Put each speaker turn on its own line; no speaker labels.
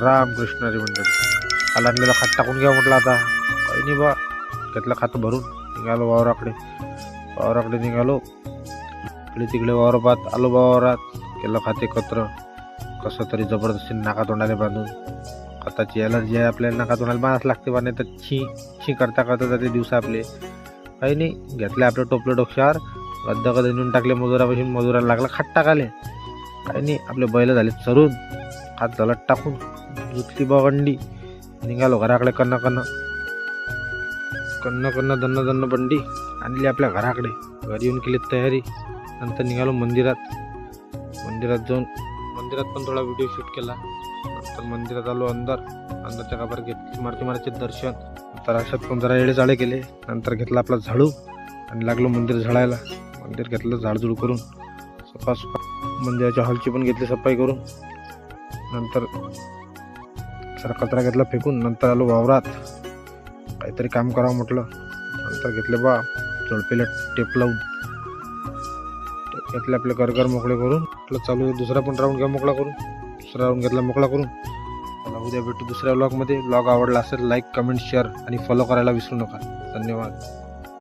रामकृष्ण हरी मंडळी. काल आणलेला खात टाकून घ्या म्हटलं आता. काही नाही बा. घेतलं खातं भरून निघालो वावराकडे. वावराकडे निघालो. इकडे तिकडे वावरपात आलो बा वावरात. केलं खात एकत्र. कसं तरी जबरदस्ती नाका तोंडाने बांधून. खताची एलर्जी आहे आपल्याला नाका तोंडाला बांधाच लागते बा नाही तर छी छी करता करता जाते दिवस आपले. काही नाही घेतले आपलं टोपलं डोक्यावर गद्दा गद्दा नेऊन टाकले मजुरापासून मजुराला लागला खात टाकाले. काही नाही आपले बैल झाले चरून. खात झाला टाकून. जुतली बंडी निघालो घराकडे कन्न कन्न. कन्न कन्न दन्न दन्न बंडी आणली आपल्या घराकडे. घरी येऊन केली तयारी. नंतर निघालो मंदिरात. मंदिरात जाऊन मंदिरात पण थोडा व्हिडिओ शूट केला. नंतर मंदिरात आलो अंदर अंदरच्या काबार घेतली मारुती महाराजचे दर्शन. तर अशात पण जरा येडे चाळे केले. नंतर घेतला आपला झाडू आणि लागलो मंदिर झाडायला. मंदिर घेतलं झाडझुड करून. सफा सफा मंदिराच्या हॉलची पण घेतली सफाई करून. नंतर जरा कचरा घेतला फेकून नंतर आलो वावरात. काहीतरी काम करावं म्हटलं. नंतर घेतले बा झोडपेला टेप लावून. टेप घेतले आपले गरगर मोकळे करून. म्हटलं चालू आहे दुसरा पण राऊंड घ्या मोकळा करून. दुसरा राऊंड घेतला मोकळा करून. मला उद्या भेटू दुसऱ्या ब्लॉगमध्ये ब्लॉग आवडला असेल लाईक कमेंट शेअर आणि फॉलो करायला विसरू नका. धन्यवाद.